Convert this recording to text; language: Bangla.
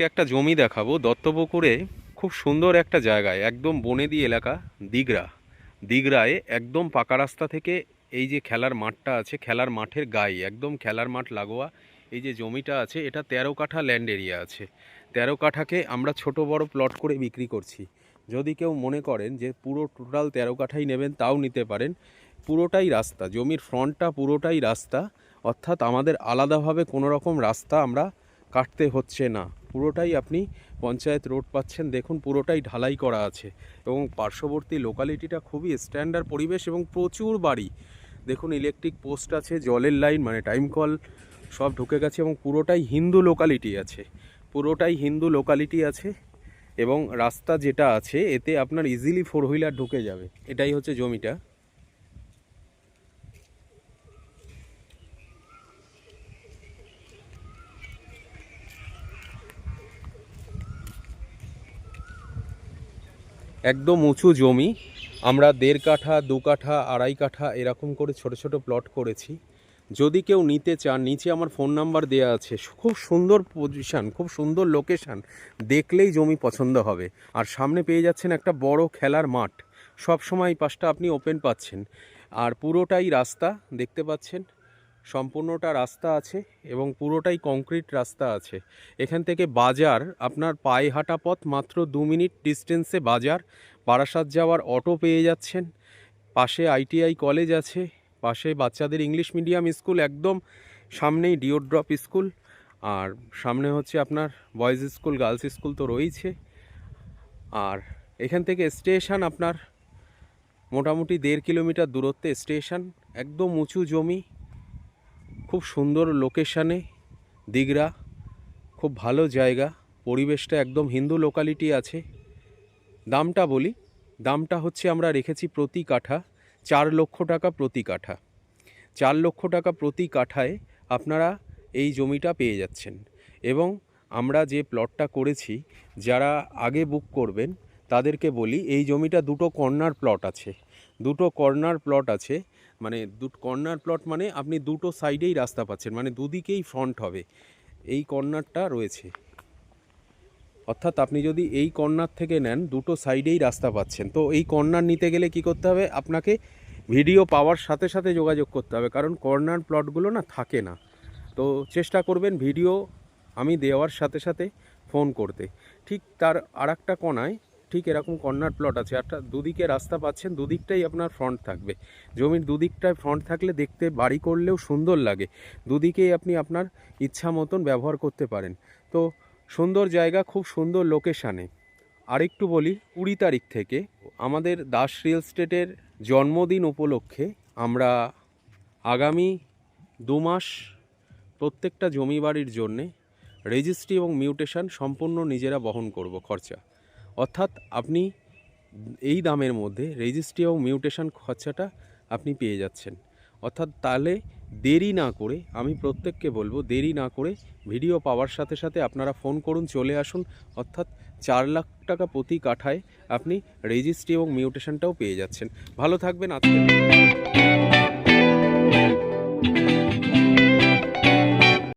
আজকে একটা জমি দেখাবো, দত্তপুকুরে খুব সুন্দর একটা জায়গায় একদম বনেদি এলাকা দিগরা দিগরায় একদম পাকা রাস্তা থেকে এই যে খেলার মাঠটা আছে, খেলার মাঠের গায়ে একদম খেলার মাঠ লাগোয়া, এই যে জমিটা আছে, এটা তেরো কাঠা ল্যান্ড এরিয়া আছে। তেরো কাঠাকে আমরা ছোট বড় প্লট করে বিক্রি করছি। যদি কেউ মনে করেন যে পুরো টোটাল তেরো কাঠাই নেবেন, তাও নিতে পারেন। পুরোটাই রাস্তা, জমির ফ্রন্টটা পুরোটাই রাস্তা। অর্থাৎ আমাদের আলাদাভাবে কোনো রকম রাস্তা আমরা কাটতে হচ্ছে না। পুরোটাই আপনি পঞ্চায়েত রোড পাচ্ছেন। দেখুন, পুরোটাই ঢালাই করা আছে এবং পার্শ্ববর্তী লোকালিটিটা খুবই স্ট্যান্ডার্ড পরিবেশ এবং প্রচুর বাড়ি। দেখুন ইলেকট্রিক পোস্ট আছে, জলের লাইন মানে টাইম কল সব ঢুকে গেছে এবং পুরোটাই হিন্দু লোকালিটি আছে। পুরোটাই হিন্দু লোকালিটি আছে এবং রাস্তা যেটা আছে, এতে আপনার ইজিলি ফোর হুইলার ঢুকে যাবে। এটাই হচ্ছে জমিটা। একদম উঁচু জমি। আমরা দেড় কাঠা, দু কাঠা, আড়াই কাঠা এরকম করে ছোট ছোট প্লট করেছি। যদি কেউ নিতে চান, নিচে আমার ফোন নাম্বার দেওয়া আছে। খুব সুন্দর পজিশান খুব সুন্দর লোকেশান দেখলেই জমি পছন্দ হবে। আর সামনে পেয়ে যাচ্ছেন একটা বড় খেলার মাঠ। সব সময় পাশটা আপনি ওপেন পাচ্ছেন। আর পুরোটাই রাস্তা, দেখতে পাচ্ছেন? সম্পূর্ণটা রাস্তা আছে এবং পুরোটাই কংক্রিট রাস্তা আছে। এখান থেকে বাজার, আপনার পায়ে হাঁটা পথ মাত্র দু মিনিট ডিস্টেন্সে বাজার। বারাসাত যাওয়ার অটো পেয়ে যাচ্ছেন। পাশে আইটিআই কলেজ আছে। পাশে বাচ্চাদের ইংলিশ মিডিয়াম স্কুল একদম সামনেই ডিওড্রপ স্কুল। আর সামনে হচ্ছে আপনার বয়েজ স্কুল, গার্লস স্কুল তো রয়েছে। আর এখান থেকে স্টেশন আপনার মোটামুটি দেড় কিলোমিটার দূরত্বে স্টেশন। একদম উঁচু জমি। খুব সুন্দর লোকেশানে দিগরা, খুব ভালো জায়গা, পরিবেশটা একদম হিন্দু লোকালিটি আছে। দামটা বলি, দামটা হচ্ছে আমরা রেখেছি প্রতি কাঠা চার লক্ষ টাকা প্রতি কাঠা। চার লক্ষ টাকা প্রতি কাঠায় আপনারা এই জমিটা পেয়ে যাচ্ছেন। এবং আমরা যে প্লটটা করেছি, যারা আগে বুক করবেন, তাদেরকে বলি, এই জমিটা দুটো কর্নার প্লট আছে। দুটো কর্নার প্লট আছে মানে দু কর্নার প্লট মানে আপনি দুটো সাইডেই রাস্তা পাচ্ছেন মানে দুদিকেই ফ্রন্ট হবে। এই কর্নারটা রয়েছে। অর্থাৎ আপনি যদি এই কর্নার থেকে নেন, দুটো সাইডেই রাস্তা পাচ্ছেন। তো এই কর্নার নিতে গেলে কি করতে হবে? আপনাকে ভিডিও পাওয়ার সাথে সাথে যোগাযোগ করতে হবে, কারণ কর্নার প্লটগুলো না থাকে না। তো চেষ্টা করবেন ভিডিও আমি দেওয়ার সাথে সাথে ফোন করতে। ঠিক তার আর একটা কোনায় ঠিক এরকম কর্নার প্লট আছে। একটা দুদিকে রাস্তা পাচ্ছেন, দুদিকটাই আপনার ফ্রন্ট থাকবে। জমির দুদিকটায় ফ্রন্ট থাকলে দেখতে বাড়ি করলেও সুন্দর লাগে। দুদিকেই আপনি আপনার ইচ্ছা মতন ব্যবহার করতে পারেন। তো সুন্দর জায়গা, খুব সুন্দর লোকেশানে আরেকটু বলি, কুড়ি তারিখ থেকে আমাদের দাস রিয়েল স্টেটের জন্মদিন উপলক্ষে আমরা আগামী দু মাস প্রত্যেকটা জমি বাড়ির জন্যে রেজিস্ট্রি এবং মিউটেশন সম্পূর্ণ নিজেরা বহন করব খরচা। অর্থাৎ আপনি এই দামের মধ্যে রেজিস্ট্রি এবং মিউটেশন খরচাটা আপনি পেয়ে যাচ্ছেন। অর্থাৎ তাহলে দেরি না করে, আমি প্রত্যেককে বলব দেরি না করে ভিডিও পাওয়ার সাথে সাথে আপনারা ফোন করুন, চলে আসুন। অর্থাৎ চার লাখ টাকা প্রতি কাঠায় আপনি রেজিস্ট্রি এবং মিউটেশনটাও পেয়ে যাচ্ছেন। ভালো থাকবেন আজকে